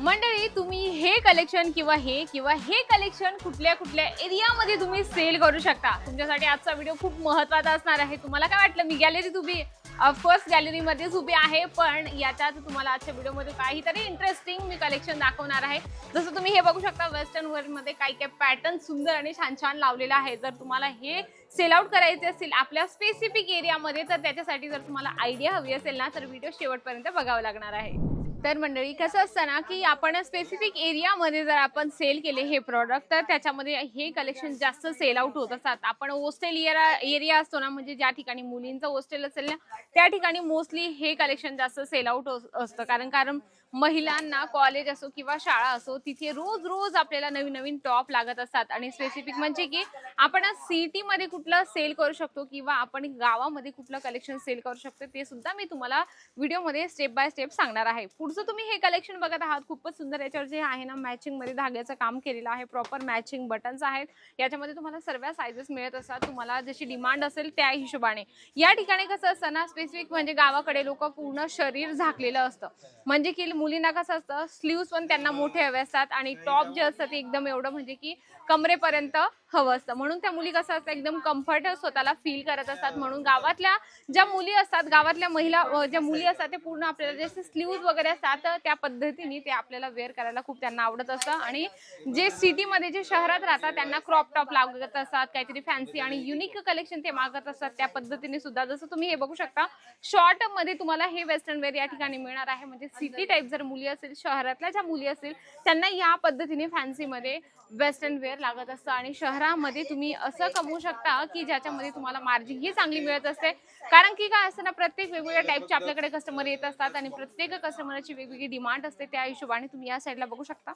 मंडळी तुम्ही हे कलेक्शन किंवा हे किंवा हे कलेक्शन कुठल्या कुठल्या एरियामध्ये तुम्ही सेल करू शकता? तुमच्यासाठी आजचा व्हिडिओ खूप महत्त्वाचा असणार आहे. तुम्हाला काय वाटलं? मी गॅलरीत उभी ऑफकोर्स गॅलरीमध्येच उभी आहे पण याच्यात तुम्हाला आजच्या व्हिडिओमध्ये काहीतरी इंटरेस्टिंग मी कलेक्शन दाखवणार आहे. जसं तुम्ही हे बघू शकता वेस्टर्न वर्ल्डमध्ये काही काही पॅटर्न सुंदर आणि छान छान लावलेलं आहे. जर तुम्हाला हे सेल आउट करायचे असेल आपल्या स्पेसिफिक एरियामध्ये तर त्याच्यासाठी जर तुम्हाला आयडिया हवी असेल ना तर व्हिडिओ शेवटपर्यंत बघावं लागणार आहे. तर मंडळी कसं असतं ना की आपण स्पेसिफिक एरियामध्ये जर आपण सेल केले हे प्रॉडक्ट तर त्याच्यामध्ये हे कलेक्शन जास्त सेल आउट होत असतात. आपण होस्टेल एरिया एरिया असतो ना म्हणजे ज्या ठिकाणी मुलींचं होस्टेल असेल ना त्या ठिकाणी मोस्टली हे कलेक्शन जास्त सेल आउट असतं. कारण कारण महिलांना कॉलेज असो किंवा शाळा असो तिथे रोज रोज आपल्याला नवीन नवीन टॉप लागत असतात. आणि स्पेसिफिक म्हणजे की आपण सिटीमध्ये कुठलं सेल करू शकतो किंवा आपण गावामध्ये कुठलं कलेक्शन सेल करू शकतो ते सुद्धा मी तुम्हाला व्हिडिओमध्ये स्टेप बाय स्टेप सांगणार आहे. पुढचं तुम्ही हे कलेक्शन बघत आहात. खूपच सुंदर याच्यावर जे आहे ना मॅचिंगमध्ये धाग्याचं काम केलेलं आहे. प्रॉपर मॅचिंग बटन्स आहेत. याच्यामध्ये तुम्हाला सर्व सायझेस मिळत असतात. तुम्हाला जशी डिमांड असेल त्या हिशोबाने. या ठिकाणी कसं असतं ना स्पेसिफिक म्हणजे गावाकडे लोक पूर्ण शरीर झाकलेलं असतं. म्हणजे की मुलींना कसं असतं स्लीव्स पण त्यांना मोठे हवे असतात आणि टॉप जे असतं ते एकदम एवढं म्हणजे की कमरेपर्यंत हवं असतं. म्हणून त्या मुली कसं असतं एकदम कम्फर्ट स्वतःला फील करत असतात. म्हणून गावातल्या ज्या मुली असतात गावातल्या महिला ज्या मुली असतात ते पूर्ण आपल्याला जसे स्लीव्ज वगैरे असतात त्या पद्धतीने ते आपल्याला वेअर करायला खूप त्यांना आवडत असतं. आणि जे सिटीमध्ये जे शहरात राहतात त्यांना क्रॉप टॉप लागत असतात काहीतरी फॅन्सी आणि युनिक कलेक्शन ते मागत असतात. त्या पद्धतीने सुद्धा. जसं तुम्ही हे बघू शकता शॉर्टमध्ये तुम्हाला हे वेस्टर्न वेअर या ठिकाणी मिळणार आहे. म्हणजे सिटी टाईप जर मुली असेल शहरातल्या ज्या मुली असतील त्यांना या पद्धतीने फॅन्सीमध्ये वेस्टर्न वेअर लागत असतं. आणि शहरामध्ये तुम्ही असं कमवू शकता की ज्याच्यामध्ये तुम्हाला मार्जिन ही चांगली मिळत असते. कारण की काय असतं ना प्रत्येक वेगवेगळ्या टाईपचे आपल्याकडे कस्टमर येत असतात आणि प्रत्येक कस्टमरची वेगवेगळी डिमांड असते त्या हिशोबाने तुम्ही या साईडला बघू शकता.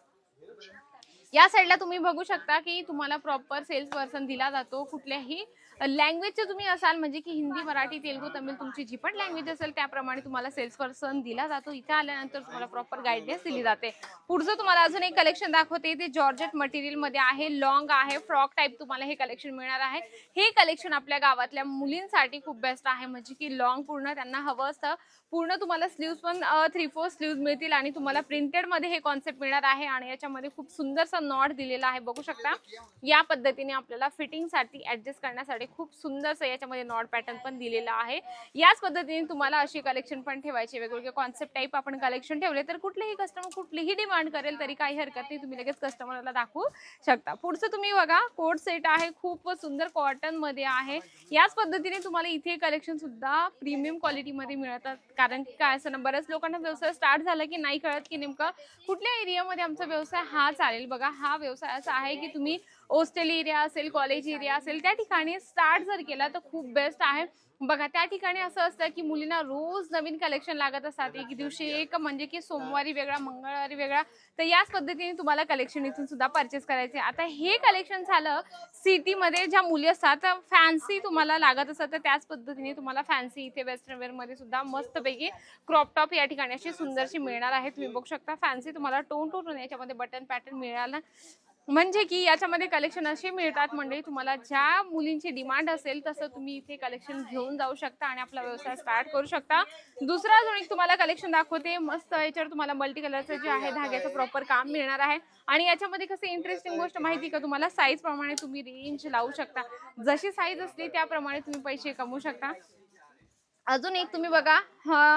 या साईडला तुम्ही बघू शकता की तुम्हाला प्रॉपर सेल्स पर्सन दिला जातो. कुठल्याही लँग्वेजचे तुम्ही असाल म्हणजे की हिंदी मराठी तेलगू तमिळ तुमची जी पण लँग्वेज असेल त्याप्रमाणे तुम्हाला सेल्स पर्सन दिला जातो. इथे आल्यानंतर तुम्हाला प्रॉपर गाईडन्स दिली जाते. पुढचं तुम्हाला अजून एक कलेक्शन दाखवते. ते जॉर्जेट मटेरियलमध्ये आहे लॉंग आहे फ्रॉक टाईप तुम्हाला हे कलेक्शन मिळणार आहे. हे कलेक्शन आपल्या गावातल्या मुलींसाठी खूप बेस्ट आहे. म्हणजे की लॉंग पूर्ण त्यांना हवं असतं. पूर्ण तुम्हाला स्लीव्स पण थ्री फोर स्लीव्स मिळतील आणि तुम्हाला प्रिंटेडमध्ये हे कॉन्सेप्ट मिळणार आहे. आणि याच्यामध्ये खूप सुंदरसा नॉट दिलेला आहे बघू शकता. या पद्धतीने आपल्याला फिटिंगसाठी ऍडजस्ट करण्यासाठी खूप सुंदरसं याच्यामध्ये नॉट पॅटर्न पण दिलेला आहे. याच पद्धतीने तुम्हाला अशी कलेक्शन पण ठेवायची वेगवेगळे कॉन्सेप्ट टाईप आपण कलेक्शन ठेवले तर कुठलेही कस्टमर कुठलीही डिमांड करेल तरी काही हरकत नाही. तुम्ही लगेच कस्टमरला दाखवू शकता. पुढचं तुम्ही बघा कोट सेट आहे. खूप सुंदर कॉटनमध्ये आहे. याच पद्धतीने तुम्हाला इथे कलेक्शन सुद्धा प्रीमियम क्वालिटीमध्ये मिळतात. कारण की काय असं ना बऱ्याच लोकांना व्यवसाय स्टार्ट झाला की नाही कळत की नेमकं कुठल्या एरियामध्ये आमचा व्यवसाय हा चालेल. बघा हा व्यवसाय असा आहे की तुम्ही होस्टेल एरिया असेल कॉलेज एरिया असेल त्या ठिकाणी स्टार्ट जर केला तर खूप बेस्ट आहे. बघा त्या ठिकाणी असं असतं की मुलींना रोज नवीन कलेक्शन लागत असतात. एक दिवशी एक म्हणजे की सोमवारी वेगळा मंगळवारी वेगळा. तर याच पद्धतीने तुम्हाला कलेक्शन इथून सुद्धा परचेस करायचे. आता हे कलेक्शन झालं सिटीमध्ये ज्या मुली असतात फॅन्सी तुम्हाला लागत असतात. तर त्याच पद्धतीने तुम्हाला फॅन्सी इथे वेस्टर्न वेअरमध्ये सुद्धा मस्तपैकी क्रॉप टॉप या ठिकाणी अशी सुंदरशी मिळणार आहे. तुम्ही बघू शकता फॅन्सी तुम्हाला टोन टोन याच्यामध्ये बटन पॅटर्न मिळाला. म्हणजे की याच्यामध्ये कलेक्शन असे मिळतात म्हणजे तुम्हाला ज्या मुलींची डिमांड असेल तसं तुम्ही इथे कलेक्शन घेऊन जाऊ शकता आणि आपला व्यवसाय स्टार्ट करू शकता. दुसरा अजून एक तुम्हाला कलेक्शन दाखवते मस्त याच्यावर तुम्हाला मल्टी कलरचं जे आहे धाग्याचं प्रॉपर काम मिळणार आहे. आणि याच्यामध्ये कसं इंटरेस्टिंग गोष्ट माहिती का? तुम्हाला साईज प्रमाणे तुम्ही रेंज लावू शकता. जशी साईज असते त्याप्रमाणे तुम्ही पैसे कमवू शकता. अजून एक तुम्ही बघा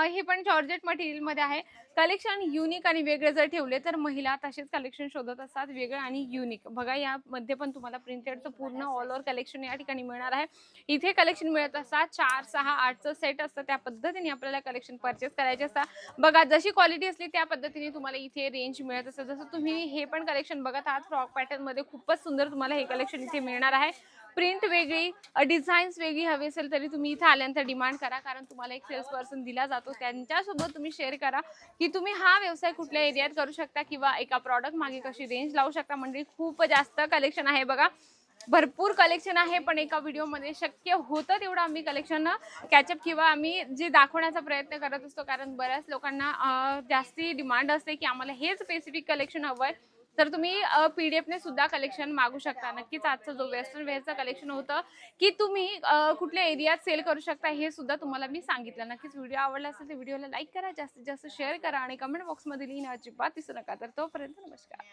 हे पण जॉर्जेट मटेरियलमध्ये आहे. कलेक्शन युनिक आणि वेगळे जर ठेवले तर महिला तसेच कलेक्शन शोधत असतात वेगळं आणि युनिक बघा यामध्ये पण तुम्हाला प्रिंटेडचं पूर्ण ऑल ओव्हर कलेक्शन या ठिकाणी मिळणार आहे. इथे कलेक्शन मिळत असतात चार सहा आठचं सेट असतं त्या पद्धतीने आपल्याला कलेक्शन परचेस करायचे असतात. बघा जशी क्वालिटी असली त्या पद्धतीने तुम्हाला इथे रेंज मिळत असतं. जसं तुम्ही हे पण कलेक्शन बघत आहात फ्रॉक पॅटर्नमध्ये खूपच सुंदर तुम्हाला हे कलेक्शन इथे मिळणार आहे. प्रिंट वेगळी डिझाईन्स वेगळी हवी असेल तरी तुम्ही इथे आल्यानंतर डिमांड करा कारण तुम्हाला एक सेल्स पर्सन दिला जातो. त्यांच्यासोबत तुम्ही शेअर करा की तुम्ही हा व्यवसाय कुठल्या एरियात करू शकता किंवा एका प्रॉडक्ट मागे कशी रेंज लावू शकता. म्हणजे खूप जास्त कलेक्शन आहे बघा. भरपूर कलेक्शन आहे पण एका व्हिडिओमध्ये शक्य होतं तेवढं आम्ही कलेक्शन कॅचअप किंवा आम्ही जे दाखवण्याचा प्रयत्न करत असतो. कारण बऱ्याच लोकांना जास्ती डिमांड असते की आम्हाला हे स्पेसिफिक कलेक्शन हवं आहे तर तुम्ही पी डी एफने सुद्धा कलेक्शन मागू शकता. नक्कीच आजचं जो वेस्टर्न वेअरचं कलेक्शन होतं की तुम्ही कुठल्या एरियात सेल करू शकता हे सुद्धा तुम्हाला मी सांगितलं. नक्कीच व्हिडिओ आवडला असेल तर व्हिडिओला लाईक करा जास्तीत जास्त शेअर करा आणि कमेंट बॉक्समध्ये लिहिणं अजिबात दिसू नका. तर तोपर्यंत नमस्कार.